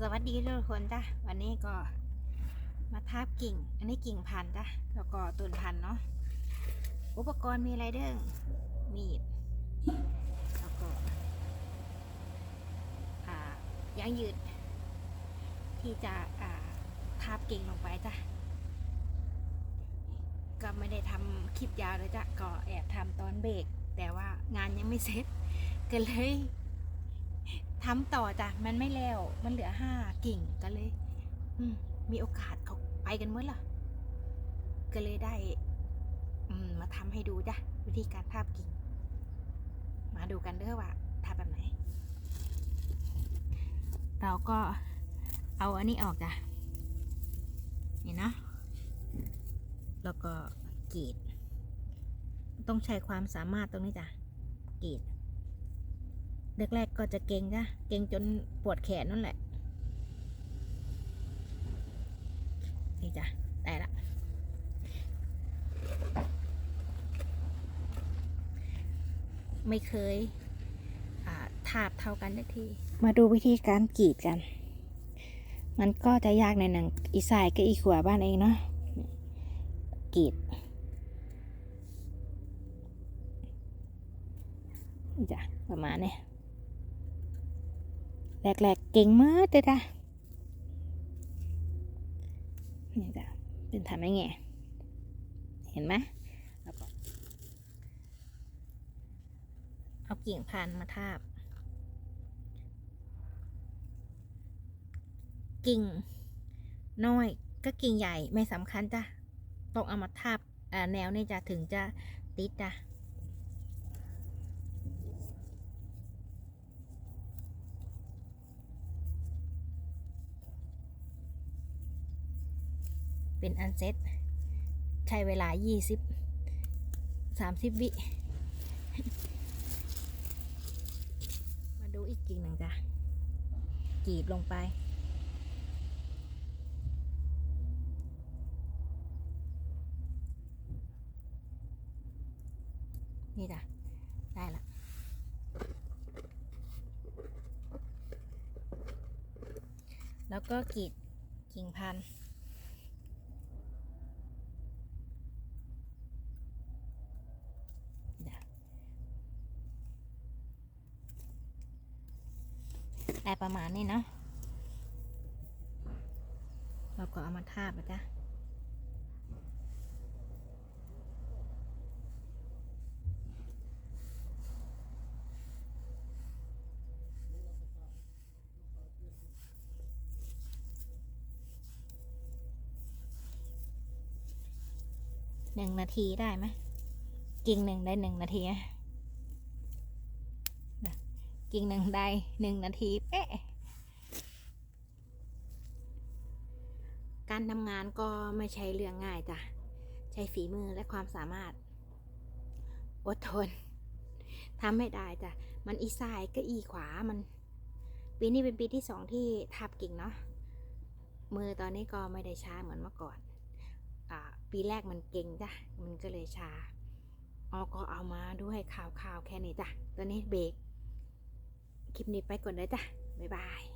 สวัสดีทุกคนจ้ะวันนี้ก็มาทาบกิ่ง อันนี้กิ่งพันจ้ะแล้วก็ต้นพันเนาะอุปกรณ์มีอะไรเด้งมีดแล้วก็อ่ายางยืด ที่จะอ่าทาบกิ่งลงไปจ้ะก็ไม่ได้ทำคลิปยาวเลยจ้ะก็แอบทำตอนเบรกแต่ว่างานยังไม่เสร็จก็เลย ทำต่อจ้ะมันไม่แล้ว มันเหลือห้ากิ่งก็เลย อืม มีโอกาสเขาไปกันเมื่อล่ะก็เลยได้ อืม มาทำให้ดูจ้ะวิธีการทาบกิ่ง มาดูกันเด้อว่าทาแบบไหน เราก็เอาอันนี้ออกจ้ะนี่เนาะแล้วก็กรีด ต้องใช้ความสามารถตรงนี้จ้ะกรีด แรกๆก็จะเก่งจ้ะเก่งจนปวดแขนนั่นแหละ นี่จ้ะได้ละ ไม่เคยอ่าทาบเท่ากันสักที มาดูวิธีการกรีดกัน มันก็จะยากในหนังอีสายกับอีขวาบ้านเองเนาะกรีดนี่จ้ะประมาณนี้ แรกๆเก่งมากเลยจ้ะนี่จ้ะเป็นทำยังไงเห็นไหมแล้วก็เอากิ่งพันมาทาบ กิ่ง น้อยก็กิ่งใหญ่ไม่สำคัญจ้ะต้องเอามาทาบแนวนี่จะถึงจะติดจ้ะ เป็นอันเซ็ตใช้เวลา 20 30 วิ มาดูอีกกิ่งหนึ่งจ้ะกรีดลงไป นี่จ้ะ ได้ละแล้วก็กรีดกิ่งพันธุ์ ได้ประมาณนี้เนาะเราก็เอามาทาบนะจ๊ะหนึ่งนาทีได้ไหมกิ่งหนึ่งได้หนึ่งนาทีอะ กิ่งหนึ่งได้หนึ่งนาทีเป๊ะการทำงานก็ไม่ใช่เรื่องง่ายจ้ะ ใช้ฝีมือและความสามารถ อดทนทำไม่ได้จ้ะ มันอีซ้ายก็อีขวามัน ปีนี้เป็นปีที่สองที่ทับกิ่งเนาะมือตอนนี้ก็ไม่ได้ช้าเหมือนเมื่อก่อนอปีแรกมันเก่งจ้ะ มันก็เลยช้าเอาก็เอามาด้วยข่าวๆแค่นี้จ้ะ ตอนนี้เบรก คลิปนี้ไปก่อนเลยจ้ะบ๊ายบาย